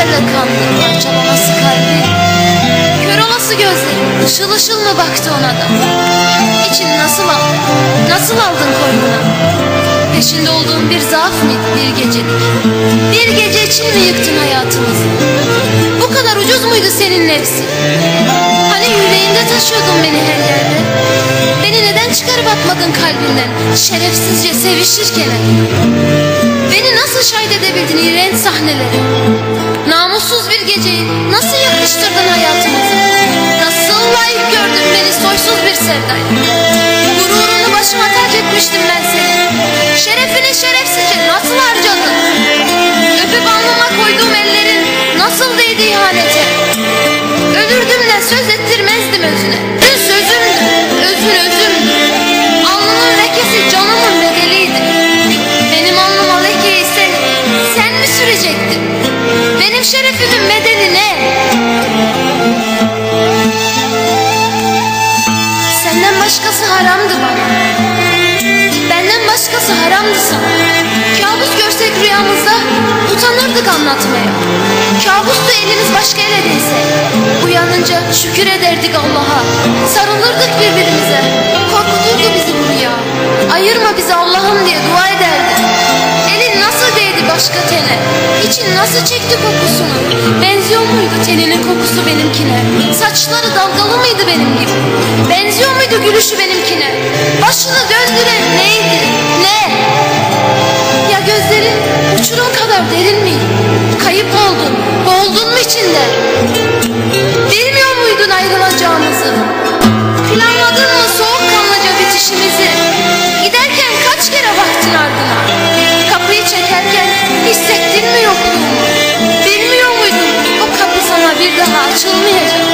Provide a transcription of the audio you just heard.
sözlerle kandın parçalaması kalbi? Kör olası gözlerin ışıl ışıl mı baktı ona da? İçin nasıl aldın, nasıl aldın koynuna? Peşinde olduğun bir zaaf mıydı bir gecelik Bir gece için mi yıktın hayatımızı? Bu kadar ucuz muydu senin nefsin? Hani yüreğinde taşıyordun beni her yerde? Beni neden çıkarıp atmadın kalbinden? Şerefsizce sevişirken. Beni nasıl şahit edebildin iğrenç sahnelere geceyi nasıl yakıştırdın hayatımıza Nasıl layık gördün beni soysuz bir sevdayla Gururunu başıma tac etmiştim ben seni Şerefini şerefsizce nasıl harcadın Öpüp alnıma koyduğum ellerin nasıl değdi ihanete? Ölürdüm de söz ettirmezdim özüne Benim şerefimin bedeli ne? Senden başkası haramdı bana. Benden başkası haramdı sana. Kabus görsek rüyamızda utanırdık anlatmaya. Kabustu elimiz başka ele değse Uyanınca şükür ederdik Allah'a. Sarılırdık birbirimize. Korkuturdu bizi bu rüya. Ayırma bizi Allah'ım diye dua ederdik başka tene. İçin nasıl çekti kokusunu? Benziyor muydu teninin kokusu benimkine? Saçları dalgalı mıydı benim gibi Benziyor muydu gülüşü benimkine? Başını döndüren neydi? Ne? Ya gözlerin uçurum kadar derin miydi sana bir daha açılmayacak